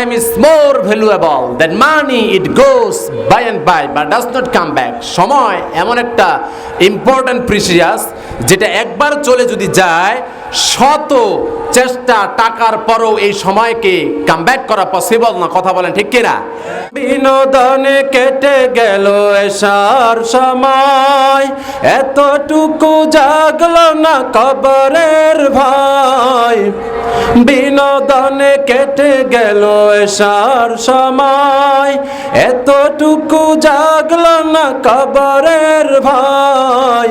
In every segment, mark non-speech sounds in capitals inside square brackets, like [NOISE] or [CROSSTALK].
Time is more valuable than money it goes by and by বা does not come back সময় এমন একটা important precious যেটা একবার চলে যদি যায় শত চেষ্টা টাকার পরও এই সময়কে কাম ব্যাক করা পসিবল না, কথা বলেন ঠিক কিনা? বিনোদনে কেটে গেল এসার সময়। এতটুকু জাগলো না কবরের ভাই বিনোদনে কেটে গেল এসার সময়। এতটুকু জাগলো না কবরের ভাই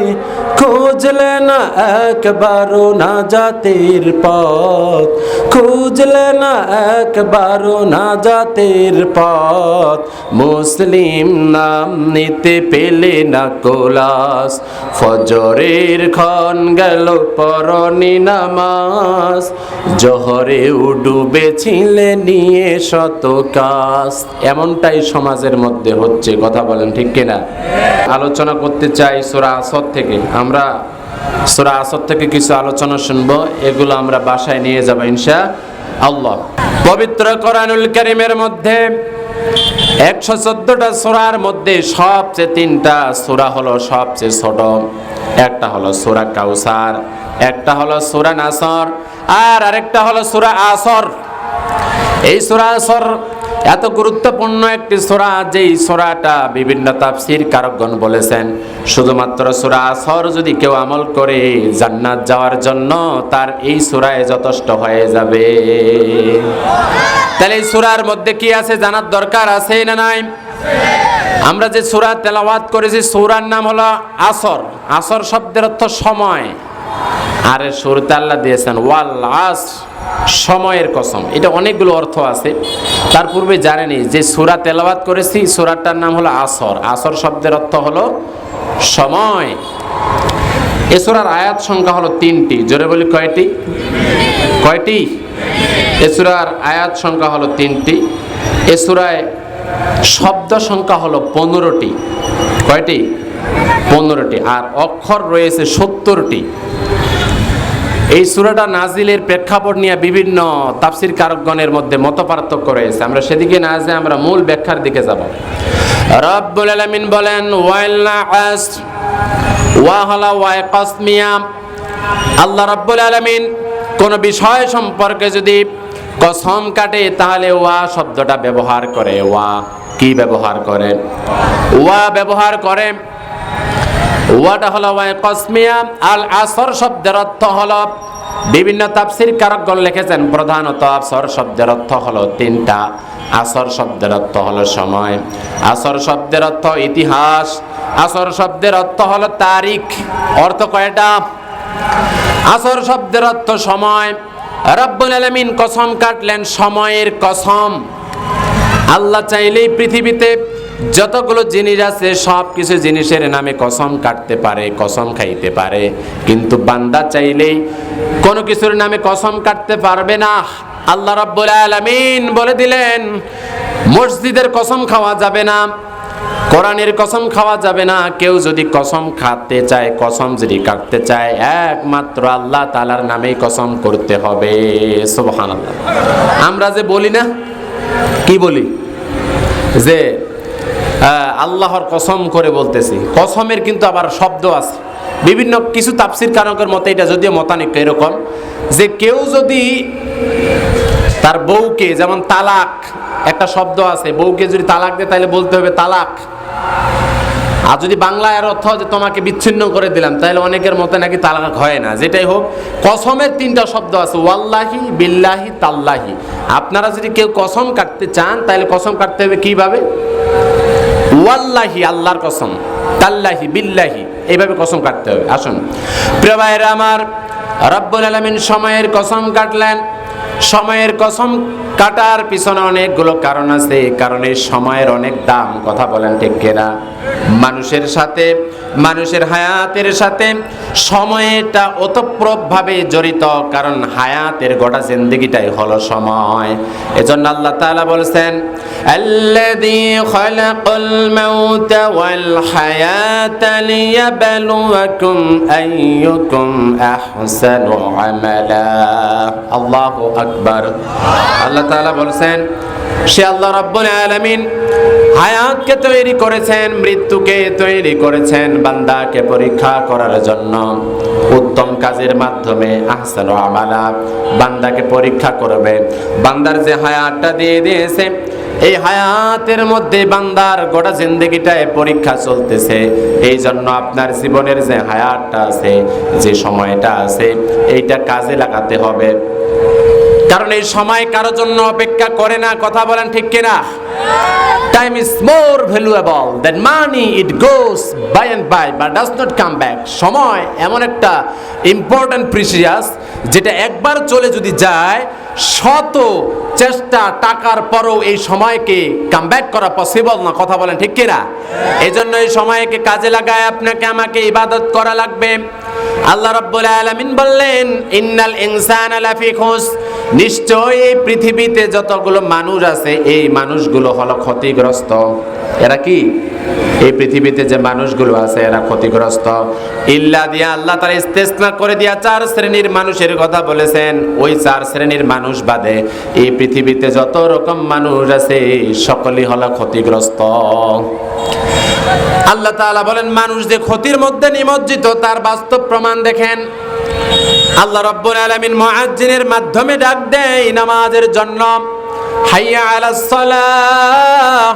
খুঁজলে না একবারও না জাতির পথ। খুঁজলে না একবারও না জাতির পথ। মুসলিম নাম নিতে পেলে না কোলাস। ফজরের ক্ষণ গেল পরনি নামাজ। জহরে ডুবেছিলে নিয়ে শত কাজ। এমনটাই সমাজের মধ্যে হচ্ছে, কথা বলেন ঠিক কিনা? আলোচনা করতে চাই সোরা আসর থেকে। আমরা সোরা আসর থেকে কিছু আলোচনা শুনব, এগুলো আমরা বাসায় নিয়ে যাব ইনশা আল্লাহ। পবিত্র কোরআনুল করিমের মধ্যে একশো চোদ্দটা সোরার মধ্যে সবচেয়ে তিনটা সোরা হলো সবচেয়ে ছোট। একটা হলো সোরা কাউসার, একটা হলো সোরা নাসর, আর আরেকটা হলো সোরা আসর। এই সোরা আসর এত গুরুত্বপূর্ণ একটি সোরা, যেই সোরাটা বিভিন্ন তাফসির কারকগণ বলেছেন, শুধুমাত্র সোরা আসর যদি কেউ আমল করে জান্নাত যাওয়ার জন্য, তার এই সোরায় যথেষ্ট হয়ে যাবে। তাহলে এই সোরার মধ্যে কি আছে, জানার দরকার আছে না নাই? আমরা যে সুরা তেলাওয়াত করেছি, সূরার নাম হলো আসর। আসর শব্দের অর্থ সময়। আর শুরুতে আল্লাহ দিয়েছেন, ওয়াল আস সময়ের কসম। এটা অনেকগুলো অর্থ আছে। তার পূর্বে জানেনি যে সুরা তেলাওয়াত করেছি, সুরাটার নাম হলো আসর। আসর শব্দের অর্থ হলো সময়। এ সুরার আয়াত সংখ্যা হলো তিনটি। জোরে বলি কয়টি? কয়টি? এ সুরার আয়াত সংখ্যা হলো তিনটি। এ সুরায় শব্দ সংখ্যা হলো পনেরোটি। কয়টি? পনেরোটি। আর অক্ষর রয়েছে সত্তরটি। এই সুরাটা নাজিলের প্রেক্ষাপট নিয়ে বিভিন্ন তাফসির কারকগণের মধ্যে মত পার্থক্য রয়েছে। আমরা সেদিকে না যে আমরা মূল ব্যাখ্যার দিকে যাব। রব্বুল আলামিন বলেন, ওয়াইল আস ওয়াহলা ওয়াই কসমিয়া আল্লাহ রব্বুল আলামিন কোন বিষয় সম্পর্কে যদি কসম কাটে, তাহলে ওয়া শব্দটা ব্যবহার করে। ওয়া কি ব্যবহার করে? ওয়া ব্যবহার করে ওয়াটা হলো ওয়াই কসমিয়া, আল আসর শব্দের অর্থ হলো, বিভিন্ন তাফসির কারকগণ লিখেছেন প্রধানত আসর শব্দের অর্থ হলো তিনটা। আসর শব্দের অর্থ হলো সময়, আসর শব্দের অর্থ ইতিহাস, আসর শব্দের অর্থ হলো তারিখ, অর্থ কয়টা? আসর শব্দের অর্থ সময়, রব্বুল আলামিন কসম কাটলেন, সময়ের কসম। আল্লাহ চাইলেই পৃথিবীতে যতগুলো জিনিস আছে সব কিছু জিনিসের নামে কসম কাটতে পারে, কসম খাইতে পারে। কিন্তু বান্দা চাইলেই কোনো কিছুর নামে কসম কাটতে পারবে না। আল্লাহ রাব্বুল আলামিন বলে দিলেন, মসজিদের কসম খাওয়া যাবে না, কোরআনের কসম খাওয়া যাবে না। কেউ যদি কসম খাতে চায়, কসম যদি কাটতে চায়, একমাত্র আল্লাহ তালার নামেই কসম করতে হবে। সুবহানাল্লাহ। আমরা যে বলি না, কি বলি? যে আল্লাহর কসম করে বলতেছি। কসমের কিন্তু আবার শব্দ আছে। বিভিন্ন কিছু তাপসির কারকের মতে এটা যদিও মতানিক এরকম, যে কেউ যদি তার বউকে, যেমন তালাক, একটা শব্দ আছে, বউকে যদি তালাক দেয় তাহলে বলতে হবে তালাক। আর যদি বাংলায় আর অর্থ যে তোমাকে বিচ্ছিন্ন করে দিলাম, তাহলে অনেকের মতে নাকি তালাক হয় না। যেটাই হোক, কসমের তিনটা শব্দ আছে, ওয়াল্লাহি, বিল্লাহি, তাল্লাহি। আপনারা যদি কেউ কসম কাটতে চান, তাহলে কসম কাটতে হবে কীভাবে? ওয়াল্লাহি, আল্লাহর কসম। তাল্লাহি, বিল্লাহি, এইভাবে কসম কাটতে হবে। আসুন। প্রিয় ভাইয়েরা আমার, রব্বুল আলামিন সময়ের কসম কাটলেন। সময়ের কসম কাটার পিছনে অনেকগুলো কারণ আছে। এই কারণে সময়ের অনেক দাম, কথা বলেন ঠিক কিনা? মানুষের সাথে মানুষের হায়াতের সাথে সময়টা ওতপ্রোতভাবে জড়িত, কারণ হায়াতের গোটা জিন্দগিটাই হলো সময়। এজন্য আল্লাহ তাআলা বলেছেন, আল্লাযী খালাকাল মাউতা ওয়াল হায়াতা লিয়াবলুয়াকুম আইয়ুকুম আহসানু আমালা। আল্লাহু আকবার। আল্লাহ তাআলা বলেছেন সে আল্লাহ রাব্বুল আলামিন হায়াতকে তৈরি করেছেন, মৃত্যুকে তৈরি করেছেন বান্দাকে পরীক্ষা করার জন্য। উত্তম কাজের মাধ্যমে আহসানু আমালা বান্দাকে পরীক্ষা করবে। বান্দার যে হায়াতটা দিয়ে দিয়েছে, এই হায়াতের মধ্যে বান্দার গোটা জিন্দগিটায় পরীক্ষা চলতেছে। এই জন্য আপনার জীবনের যে হায়াতটা আছে, যে সময়টা আছে, এইটা কাজে লাগাতে হবে। কারণ এই সময় কারোর জন্য অপেক্ষা করে না, কথা বলেন ঠিক কিনা? Time is more valuable than money it goes by and by but does not come back সময় এমন একটা ইম্পর্ট্যান্ট প্রিসিয়াস যেটা একবার চলে যদি যায়, শত চেষ্টা টাকার পরও এই সময়কে কাম ব্যাক করা পসিবল না, কথা বলেন ঠিক কিনা? এই জন্য এই সময়কে কাজে লাগায় আপনাকে, আমাকে ইবাদত করা লাগবে। আল্লাহ রাব্বুল আলামিন বললেন, ইন্নাল ইনসানা লাফি খুস নিশ্চয়ই এই পৃথিবীতে যতগুলো মানুষ আছে, এই মানুষগুলো হলো ক্ষতিগ্রস্ত। এরা কি? এই পৃথিবীতে যে মানুষগুলো আছে, এরা ক্ষতিগ্রস্ত। ইল্লা দিয়া আল্লাহ তারা ইস্তেসনা করে দিয়া চার শ্রেণির মানুষের কথা বলেছেন। ওই চার শ্রেণির মানুষ বাদে এই পৃথিবীতে যত রকম মানুষ আছে, সকলেই হলো ক্ষতিগ্রস্ত। আল্লাহ তাআলা বলেন, মানুষ যে ক্ষতির মধ্যে নিমজ্জিত, তার বাস্তব প্রমাণ দেখেন। আল্লাহ রব্বুল আলামিন মুআজ্জিনের মাধ্যমে ডাক দেয় নামাজের জন্য। হাইয়া আলাস সালাহ।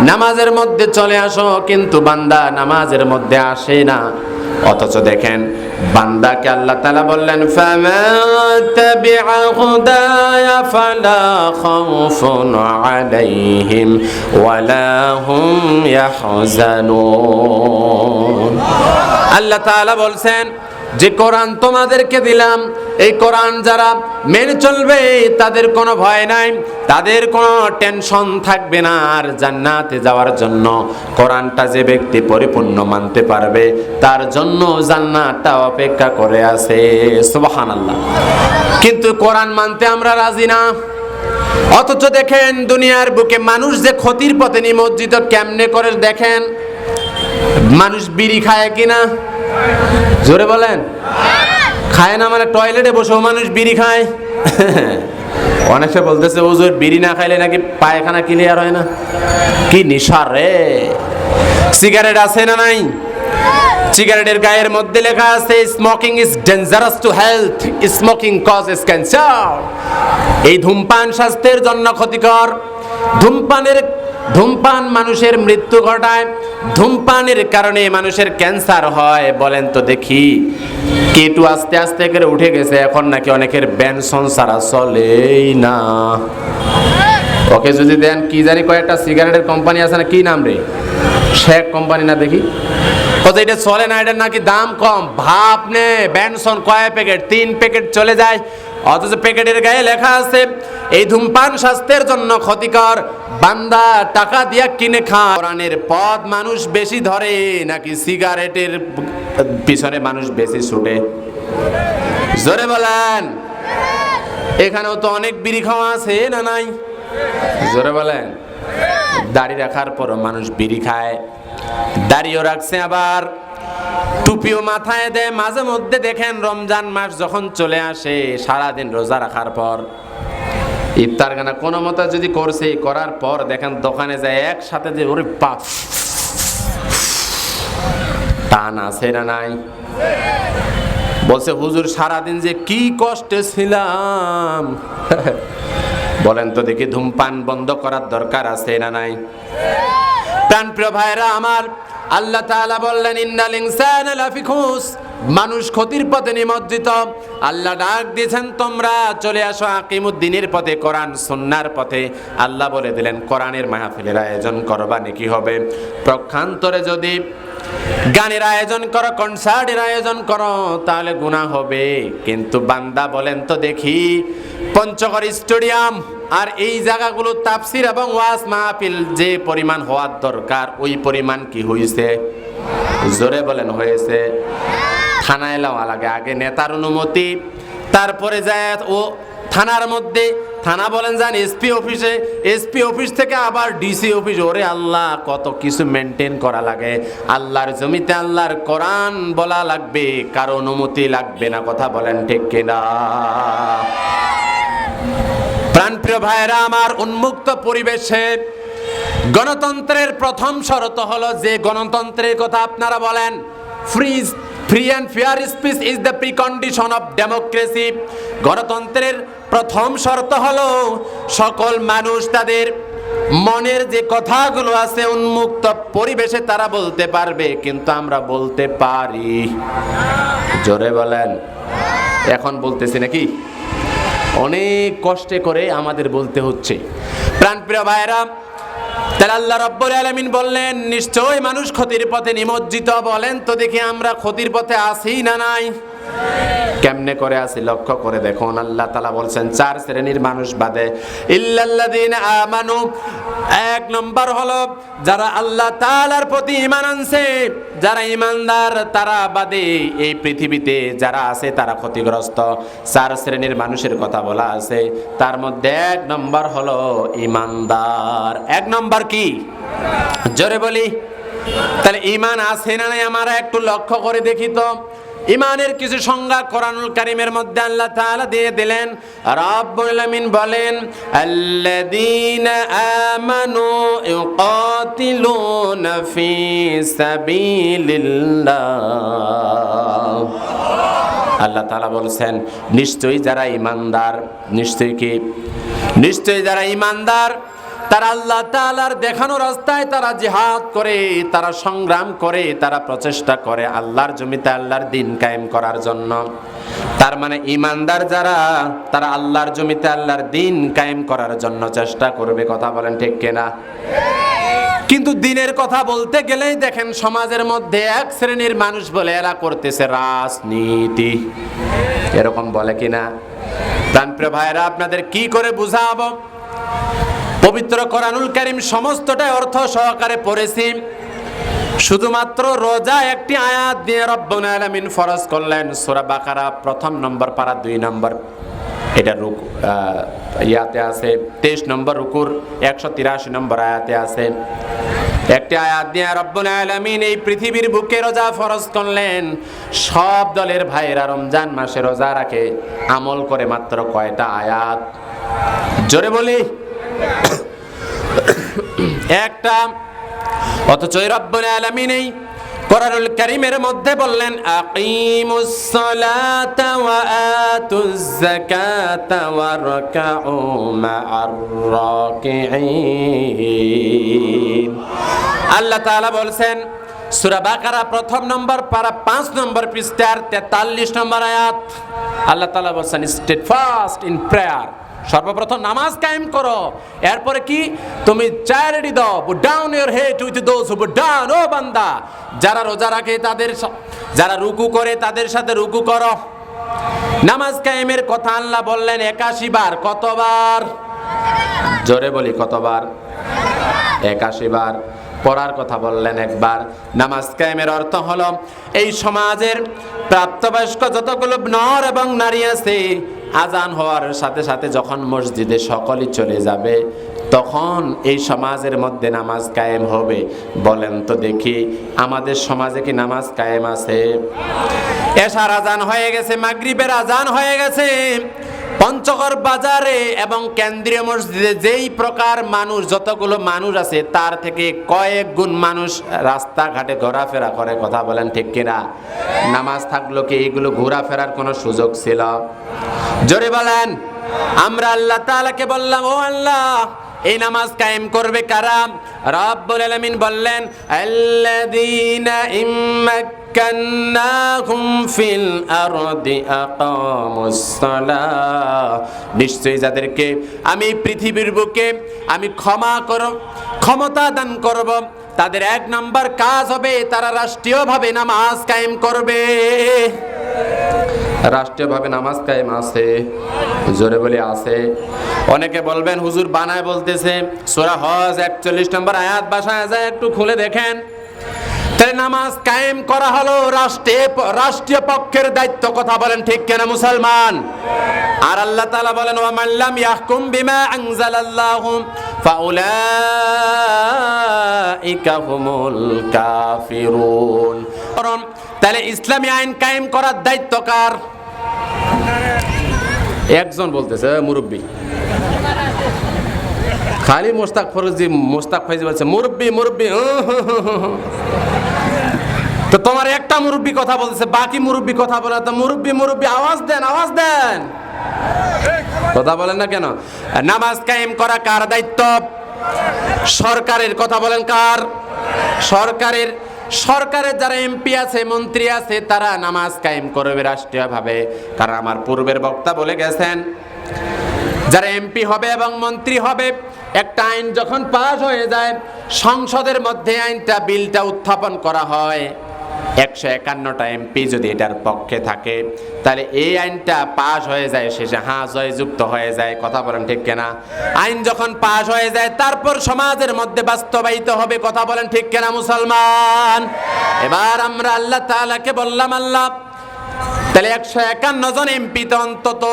নামাজের মধ্যে চলে আসো, কিন্তু বান্দা নামাজের মধ্যে আসে না। অথচ দেখেন, বান্দাকে আল্লাহ তাআলা বললেন আলাইহিম আল্লাহ তাআলা বলছেন যে কোরআন তোমাদেরকে দিলাম, এই কোরআন যারা মেনে চলবে, তাদের কোনো ভয় নাই, তাদের কোনো টেনশন থাকবে না, আর জান্নাতে যাওয়ার জন্য কোরআনটা যে ব্যক্তি পরিপূর্ণ মানতে পারবে, তার জন্য জান্নাতটা অপেক্ষা করে আছে। সুবহানাল্লাহ। কিন্তু কোরআন মানতে আমরা রাজি না। অথচ দেখেন, দুনিয়ার বুকে মানুষ যে ক্ষতির পথে নিমজ্জিত, কেমনে করে দেখেন? মানুষ বিড়ি খায় কিনা? জোরে বলেন। খায় না মানে টয়লেটে বসেও মানুষ বিড়ি খায়? অনেকে বলতেছে ওজোর বিড়ি না খাইলে নাকি পায়খানা ক্লিয়ার হয় না? কি নিশার রে। সিগারেট আছে না নাই? সিগারেটের গায়ের মধ্যে লেখা আছে smoking is dangerous to health smoking causes cancer এই ধূমপান স্বাস্থ্যের জন্য ক্ষতিকর। ধূমপানের ধূমপান মানুষের মৃত্যু ঘটায়। ধূমপানের কারণে মানুষের ক্যান্সার হয়, বলেন তো দেখি। কেটু আস্তে আস্তে করে উঠে গেছে, এখন নাকি অনেকের বেনসন সারা চলেই না। ওকে যদি দেন, কি জানি কয়েকটা সিগারেটের কোম্পানি আছে না, কি নাম রে? শেখ কোম্পানি না দেখি। কত এটা চলে না, এটার নাকি দাম কম। ভাব নে ব্যানসন কয় প্যাকেট? তিন প্যাকেট চলে যায়। অথচ প্যাকেটের গায়ে লেখা আছে, এই ধূমপান স্বাস্থ্যের জন্য ক্ষতিকর বান্দা টাকা দিয়া কিনে খা কোরআনের পথ মানুষ বেশি ধরে, নাকি সিগারেটের পিছনে মানুষ বেশি ছুটে? জোরে বলেন। এখানেও তো অনেক বিড়ি খাওয়া আছে, না নাই? জোরে বলেন। দাড়ি রাখার পর মানুষ বিড়ি খায়। দাড়িও রাখছে আবার। টুপিও মাথায় দেয়। মাঝে মধ্যে দেখেন রমজান মাস যখন চলে আসে, সারাদিন রোজা রাখার পর। ইফতার গানা কোনো মতো যদি করছে করার পর দেখেন দোকানে যায় একসাথে যে ওরে বাপ। টান আছে না নাই। বলছে, হুজুর, সারাদিন যে কি কষ্টে ছিলাম। [LAUGHS] বলেন তো দেখি, ধূমপান বন্ধ করার দরকার আছে না নাই? প্রাণপ্রিয় ভাইরা আমার আল্লাহ তাআলা বললেন, ইন্নাল ইনসানা লাফি খুস। মানুষ ক্ষতির পথে নিমজ্জিত। আল্লাহ ডাক দিয়েছেন, তোমরা চলে আসো আকিমুদ্দিনের পথে, কোরআন সুন্নার পথে। আল্লাহ বলে দিলেন, কোরআনের মাহফিলের আয়োজন করবা নাকি হবে? প্রক্ষান্তরে যদি গানের আয়োজন করো, কনসার্টের আয়োজন করো, তাহলে গুণা হবে। কিন্তু বান্দা বলেন তো দেখি, পঞ্চগড় স্টেডিয়াম আর এই জায়গাগুলো তাফসির এবং ওয়াজ মাহফিল যে পরিমাণ হওয়ার দরকার, ওই পরিমাণ কি হয়েছে জোরে বলেন, হয়েছে। থানায় লওয়া লাগে। আগে নেতার অনুমতি, তারপরে যায় ও থানার মধ্যে। থানা বলেন যান এসপি অফিসে, এসপি অফিস থেকে আবার ডিসি অফিস। ওরে আল্লাহ, কত কিছু মেনটেন করা লাগে। আল্লাহর জমিতে আল্লাহর কোরআন বলা লাগবে, কারও অনুমতি লাগবে না, কথা বলেন ঠিক কিনা? প্রাণপ্রিয় ভাইয়েরা, আমার উন্মুক্ত পরিবেশে গণতন্ত্রের প্রথম শর্ত হলো যে গণতন্ত্রের কথা আপনারা বলেন free free and fair speech is the precondition of democracy গণতন্ত্রের প্রথম শর্ত হল সকল মানুষ তাদের মনের যে কথাগুলো আছে উন্মুক্ত পরিবেশে তারা বলতে পারবে কিন্তু আমরা বলতে পারি জোরে বলেন এখন বলতেছি নাকি অনেক কষ্টে করে আমাদের বলতে হচ্ছে প্রাণপ্রিয় ভাইরা তাহলে আল্লাহ রব্বুল আলমিন বললেন নিশ্চয় মানুষ ক্ষতির পথে নিমজ্জিত বলেন তো দেখি আমরা ক্ষতির পথে আসি না নাই? কেমনে করে আসি লক্ষ্য করে দেখুন, আল্লাহ তালা বলছেন, চার শ্রেণির মানুষ বাদে, ইল্লাল্লাযীন আমানু। এক নম্বর হলো, যারা আল্লাহ তালার প্রতি ইমান আনছে, যারা ইমানদার তারা বাদে এই পৃথিবীতে যারা আছে, তারা ক্ষতিগ্রস্ত। চার শ্রেণির মানুষের কথা বলা আছে। তার মধ্যে এক নম্বর হলো ইমানদার এক নম্বর কি? জোরে বলি। তাহলে ইমান আছে না নাই, আমরা একটু লক্ষ্য করে দেখি তো। ইমানের কিছু সংজ্ঞা কোরআনুল কারিমের মধ্যে আল্লাহ তাআলা দিয়ে দিলেন, রাব্বুল আলামিন বলেন, আল্লাযীনা আমানু ইউকাতিলুনা ফি সাবিলিল্লাহ। আল্লাহ তাআলা বলছেন, নিশ্চয়ই যারা ইমানদার নিশ্চয়ই কি? নিশ্চয়ই যারা ইমানদার তারা আল্লাহ তাআলার দেখানো রাস্তায় তারা জিহাদ করে, তারা সংগ্রাম করে, তারা প্রচেষ্টা করে আল্লাহর জমিতে আল্লাহর দিন কায়েম করার জন্য। তার মানে ইমানদার যারা, তারা আল্লাহর জমিতে আল্লাহর দিন কায়েম করার জন্য চেষ্টা করবে, কথা বলেন ঠিক কিনা? কিন্তু দিনের কথা বলতে গেলেই দেখেন সমাজের মধ্যে এক শ্রেণির মানুষ বলে, এরা করতেছে রাজনীতি। এরকম বলে কিনা? প্রাণপ্রিয় ভাইরা আপনাদের কি করে বুঝাবো? পবিত্র কোরআনুল কারিম সমস্তটাই অর্থ সহকারে পড়েছি। শুধুমাত্র রোজা একটি আয়াত দিয়ে রব্বুল আলামিন ফরজ করলেন। সূরা বাকারা প্রথম নম্বর পারা দুই নম্বর। এটা রুক ইয়াতে আছে। তেইশ নম্বর রুকুর একশো তিরাশি নম্বর আয়াতে আছে। একটি আয়াত দিয়ে রব্বুল আলামিন এই পৃথিবীর বুকে রোজা ফরজ করলেন। সব দলের ভাইয়েরা রমজান মাসে রোজা রাখে। আমল করে মাত্র কয়টা আয়াত? জোরে বলি। একটা, অথচ রব্বুল আলামিন এই কোরআনুল কারীমের মধ্যে বললেন, আকিমুস সালাতা ওয়া আতুজ যাকাতা ওয়ারকাউ মা'আর রাকিঈন। আল্লাহ তাআলা বলছেন, সূরা বাকারা প্রথম নম্বর পারা পাঁচ নম্বর পৃষ্ঠার তেতাল্লিশ নম্বর আয়াত। আল্লাহ তাআলা বলছেন স্টেট ফাস্ট ইন প্রেয়ার সর্বপ্রথম নামাজ কায়েম করো। এরপরে কি? তুমি চ্যারিটি দাও। Down your head with those down ও বান্দা। যারা রোজা রাখে, তাদের যারা রুকু করে, তাদের সাথে রুকু করো। নামাজ কায়েমের কথা আল্লাহ বললেন একাশি বার। কতবার? জোরে বলি, কতবার? একাশি বার। পড়ার কথা বললেন একবার। নামাজ কায়েমের অর্থ হলো, এই সমাজের প্রাপ্তবয়স্ক যতগুলো নর এবং নারী আছে আজান হওয়ার সাথে সাথে যখন মসজিদে সকলেই চলে যাবে, তখন এই সমাজের মধ্যে নামাজ কায়েম হবে। বলেন তো দেখি, আমাদের সমাজে কি নামাজ কায়েম আছে? এসার আজান হয়ে গেছে, মাগরিবের আজান হয়ে গেছে। পঞ্চগড় বাজারে এবং কেন্দ্রীয় মসজিদে যেই প্রকার মানুষ, যতগুলো মানুষ আছে, তার থেকে কয়েক গুণ মানুষ রাস্তাঘাটে ঘোরাফেরা করে, কথা বলেন ঠিক কিনা? নামাজ থাকল কি? এইগুলো ঘোরাফেরার কোনো সুযোগ ছিল? জোরে বলেন, আমরা আল্লাহ তাআলাকে বললাম, ও আল্লাহ, এই নামাজ কায়েম করবে কারা? রব্বুল আলামিন বললেন, আল্লাযীনা আরদি আকামুস সালাহ নিশ্চয়ই যাদেরকে আমি পৃথিবীর বুকে আমি ক্ষমা করব ক্ষমতা দান করব, তাদের এক নাম্বার কাজ হবে তারা রাষ্ট্রীয়ভাবে নামাজ কায়েম করবে। রাষ্ট্রীয়ভাবে নামাজ কায়েম আছে, জোরে বলে আছে। অনেকে বলবেন, হুজুর বানায় বলতেছে, সোরা হজ একচল্লিশ নম্বর আয়াত বাসায় যায়, একটু খুলে দেখেন। নামাজ কায়েম করা হলো, রাষ্ট্রে, রাষ্ট্রীয় পক্ষের দায়িত্ব, কথা বলেন ঠিক কেন মুসলমান? আর আল্লাহ তাআলা বলেন ওয়া মাল্লাম ইয়াহকুম বিমা আনজালাল্লাহু ফাউলাইকা হুমুল কাফিরুন। তাহলে ইসলামী আইন কায়েম করার দায়িত্ব কার? একজন বলতেছে মুরব্বী। খালি মোস্তাক ফরজি মোস্তাক ফাইজি বলছে, মুরব্বী মুরব্বী। তো তোমার একটা মুরব্বি কথা বলছে, বাকি মুরব্বি কথা বলে, তো মুরব্বি মুরব্বি, আওয়াজ দেন আওয়াজ দেন। কথা বলেন না কেন? নামাজ কায়েম করা কার দায়িত্ব? সরকারের কথা বলেন কার? সরকারের সরকারের যারা এমপি আছে, মন্ত্রী আছে, তারা নামাজ কায়েম করবে রাষ্ট্রীয়ভাবে। কারণ আমার পূর্বের বক্তা বলে গেছেন, যারা এমপি হবে এবং মন্ত্রী হবে, একটা আইন যখন পাস হয়ে যায়, সংসদের মধ্যে আইনটা, বিলটা উত্থাপন করা হয়। একশো একান্নটা এমপি যদি এটার পক্ষে থাকে, তাহলে এই আইনটা পাশ হয়ে যায়, শেষে হাঁ জয়যুক্ত হয়ে যায়, কথা বলেন ঠিক কেনা? আইন যখন পাশ হয়ে যায়, তারপর সমাজের মধ্যে বাস্তবায়িত হবে, কথা বলেন ঠিক কেনা মুসলমান? এবার আমরা আল্লাহ তালাকে বললাম, আল্লাহ তাহলে একশো একান্ন জন এমপি তো অন্তত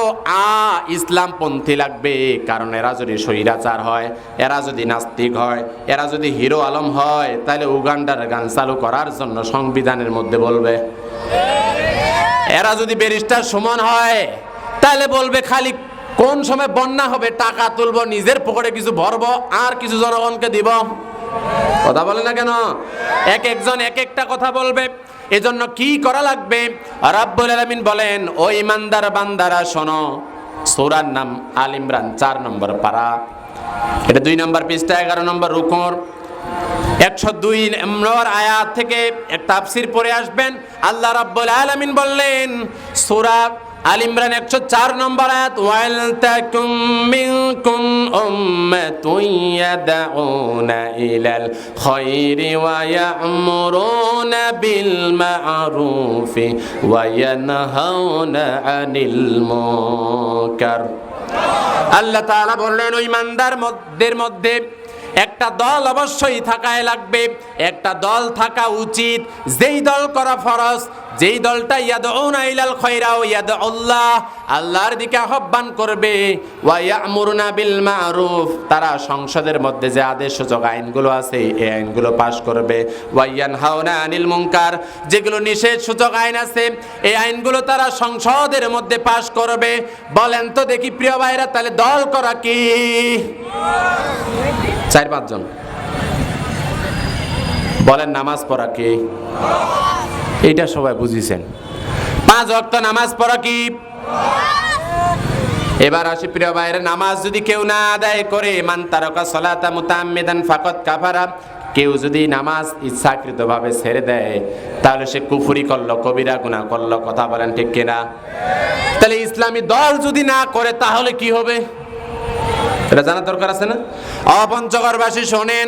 আ ইসলামপন্থী লাগবে, কারণ এরা যদি স্বৈরাচার হয়, এরা যদি নাস্তিক হয়, এরা যদি হিরো আলম হয়, তাহলে উগান্ডার গান চালু করার জন্য সংবিধানের মধ্যে বলবে। এরা যদি ব্যারিস্টার সমান হয়, তাহলে বলবে খালি কোন সময় বন্যা হবে, টাকা তুলব, নিজের পকেটে কিছু ভরবো, আর কিছু জনগণকে দিব। কথা বলে না কেন? এক একজন এক একটা কথা বলবে। এজন্য কি করা লাগবে? রাব্বুল আলামিন বলেন, ও ইমানদার বান্দারা, শোনো, সূরার নাম আল ইমরান, চার নম্বর পারা। এটা দুই নম্বর পৃষ্ঠা, এগারো নম্বর রুকর। একশো দুই নম্বর আয়াত থেকে এক তাফসির পড়ে আসবেন। আল্লাহ রাব্বুল আলামিন বললেন, সূরা আল ইমরান একশো চার নম্বর আয়াত, ওয়াল তাকুম মিনকুম উম্মাতুন ইয়াদউনা ইলাল খায়রি ওয়া ইয়া'মুরুনা বিল মা'রুফি ওয়া ইয়ানহাউনা আনিল মুনকার। আল্লাহ তাআলা বললেন, ওই ইমানদার মধ্যের মধ্যে একটা দল অবশ্যই থাকায় লাগবে, একটা দল থাকা উচিত। যেই দল করা ফরজ, যেই দলটা ইয়াদউনা ইলাল খায়রা ও ইয়াদউল্লাহ, আল্লাহর দিকে আহ্বান করবে। ওয়া ইয়ামুরুনা বিল মারুফ, তারা সংসদের মধ্যে যে আদেশ সূচক আইনগুলো আছে, এই আইনগুলো পাশ করবে। ওয়া ইয়ানহাউনা আনিল মুনকার, যেগুলো নিষেধ সূচক আইন আছে, এই আইনগুলো তারা সংসদের মধ্যে পাশ করবে। বলেন তো দেখি প্রিয় ভাইরা, তাহলে দল করা কি? চার পাঁচজন। বলেন, নামাজ পড়া কি? এইটা সবাই বুঝিছেন। পাঁচ অক্ত নামাজ পড়া কি? এবার আসি প্রিয় ভাইয়ের, নামাজ যদি কেউ না আদায় করে, মান তারকা সলাতা মুতাম্মিদান ফাকত কাফারা, কেউ যদি নামাজ ইচ্ছাকৃতভাবে ছেড়ে দেয়, তাহলে সে কুফুরি করল, কবিরা গুনাহ করল, কথা বলেন ঠিক কিনা? তাহলে ইসলামী দল যদি না করে, তাহলে কি হবে? এটা জানার দরকার আছে না? অপঞ্চগরবাসী শোনেন,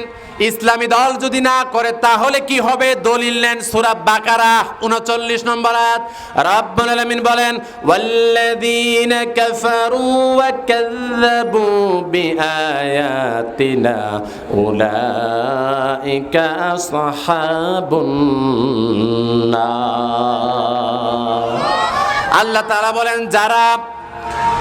ইসলামী দল যদি না করে, তাহলে কি হবে? দলিল নেন সূরা বাকারা 39 নম্বর আয়াত। রব্বুল বলেন, ওয়াল্লাযীনা কাফারু ওয়া কাযযাবু বিআয়াতিনা উলাইকা আসহাবুন আল্লাহ তাআলা বলেন, যারা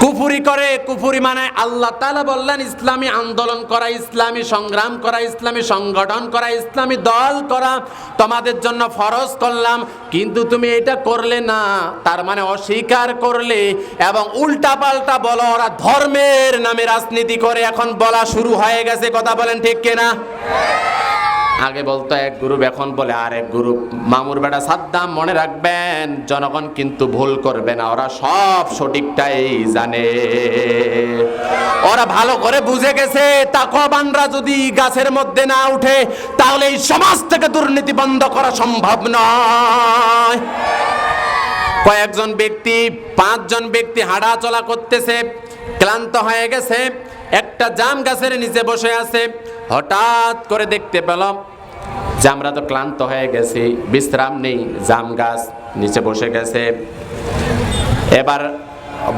কুফুরি করে, কুফুরি মানে আল্লাহ তাআলা বললেন, ইসলামী আন্দোলন করা, ইসলামী সংগ্রাম করা, ইসলামী সংগঠন করা, ইসলামী দল করা, তোমাদের জন্য ফরজ করলাম, কিন্তু তুমি এটা করলে না, তার মানে অস্বীকার করলে এবং উল্টা পাল্টা বলো, ওরা ধর্মের নামে রাজনীতি করে, এখন বলা শুরু হয়ে গেছে, কথা বলেন ঠিক কিনা? আগে বলতো, এক গ্রুপ এখন বলে আর এক গ্রুপ। মামুর বেটা সাদ্দাম মনে রাখবেন, জনগণ কিন্তু ভুল করবে না, ওরা সব সঠিকটাই জানে। ওরা ভালো করে বুঝে গেছে, তাকওয়াবানরা যদি গাছের মধ্যে না উঠে, তাহলে এই সমাজ থেকে দুর্নীতি বন্ধ করা সম্ভব নয়। কয়েকজন ব্যক্তি, পাঁচজন ব্যক্তি হাঁটা চলা করতেছে, ক্লান্ত হয়ে গেছে, একটা জাম গাছের নিচে বসে আছে, হঠাৎ করে দেখতে পেলাম যে আমরা তো ক্লান্ত হয়ে গেছি, বিশ্রাম নেই, জাম গাছ নিচে বসে গেছে। এবার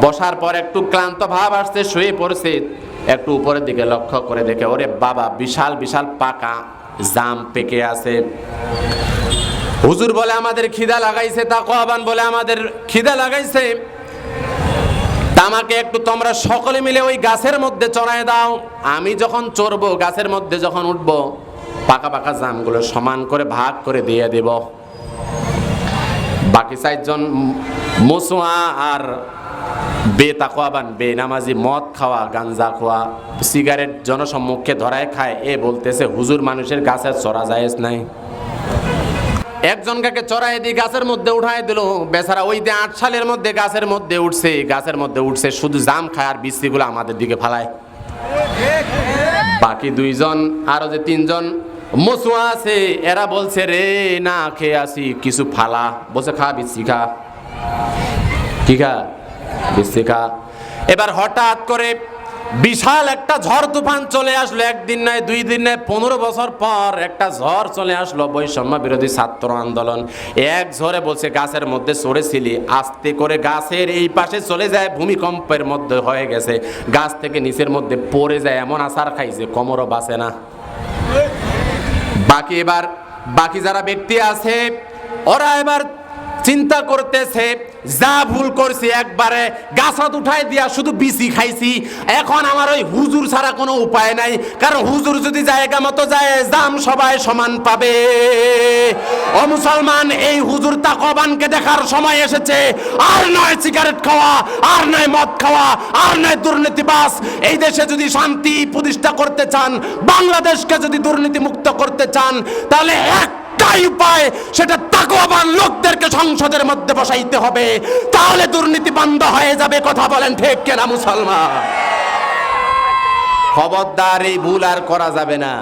বসার পর একটু ক্লান্ত ভাব আসছে, শুয়ে পড়ছে। একটু উপরের দিকে লক্ষ্য করে দেখে, ওরে বাবা, বিশাল বিশাল পাকা জাম পেকে আছে। হুজুর বলে, আমাদের খিদা লাগাইছে, তাকওয়াবান বলে, আমাদের খিদা লাগাইছে। আমাকে একটু তোমরা সকলে মিলে ওই গাছের মধ্যে চড়ায় দাও। আমি যখন চড়বো, গাছের মধ্যে যখন উঠবো পাকা পাকা জামগুলো সমান করে ভাগ করে দিয়ে দেব। বাকি চারজন মুসুয়া আর বেতাকোয়াবান বেনামাজি মদ খাওয়া, গাঞ্জা খাওয়া সিগারেট জনসম্মুখে ধরায় খায়, এ বলতেছে, হুজুর মানুষের গাছে চড়া যায় নাই। একজন কাকে চড়াই দিয়ে গাছের মধ্যে উঠাই দিল। বেচারা ওই দিয়ে আট সালের মধ্যে গাছের মধ্যে উঠছে, গাছের মধ্যে উঠছে, শুধু জাম খায় আর বৃষ্টিগুলো আমাদের দিকে ফালায়। বাকি দুইজন, আরও যে তিনজন মসুয়া আছে, এরা বলছে, রে, না খেয়ে আসি, কিছু ফালা। বসে খা বিচ্ছি খা। কি খা? খা। এবার হঠাৎ করে বিশাল একটা ঝড় তুফান চলে আসলো, একদিন নয়, দুই দিন নয়, পনেরো বছর পর একটা ঝড় চলে আসলো, বৈষম্য বিরোধী ছাত্র আন্দোলন। এক ঝড়ে বলছে, গাছের মধ্যে চড়েছিলি আস্তে করে গাছের এই পাশে চলে যায়, ভূমিকম্পের মধ্যে হয়ে গেছে। গাছ থেকে নিচের মধ্যে পড়ে যায়, এমন আসার খাইছে, কোমরও বাঁচে না। বাকি এবার বাকি যারা ব্যক্তি আছে ওরা এবার চিন্তা করতেছে, যা ভুল করছি একবারে গাছত উঠাই দিয়া শুধু বিসি খাইছি। এখন আমার ওই হুজুর ছাড়া কোনো উপায় নাই। কারণ হুজুর যদি জায়গা মতো যায়, জাম সবাই সমান পাবে। ও মুসলমান, এই হুজুর তাকবানকে দেখার সময় এসেছে। আর নয় সিগারেট খাওয়া, আর নয় মদ খাওয়া, আর নয় দুর্নীতিবাস এই দেশে যদি শান্তি প্রতিষ্ঠা করতে চান, বাংলাদেশকে যদি দুর্নীতি মুক্ত করতে চান, তাহলে একটাই উপায়, সেটা তাকওয়াবান লোকদেরকে সংসদের মধ্যে বসাইতে হবে। তাহলে দুর্নীতি বন্ধ হয়ে যাবে, কথা বলেন ঠিক কেনা মুসলমান? খবরদার এই ভুল আর করা যাবে না।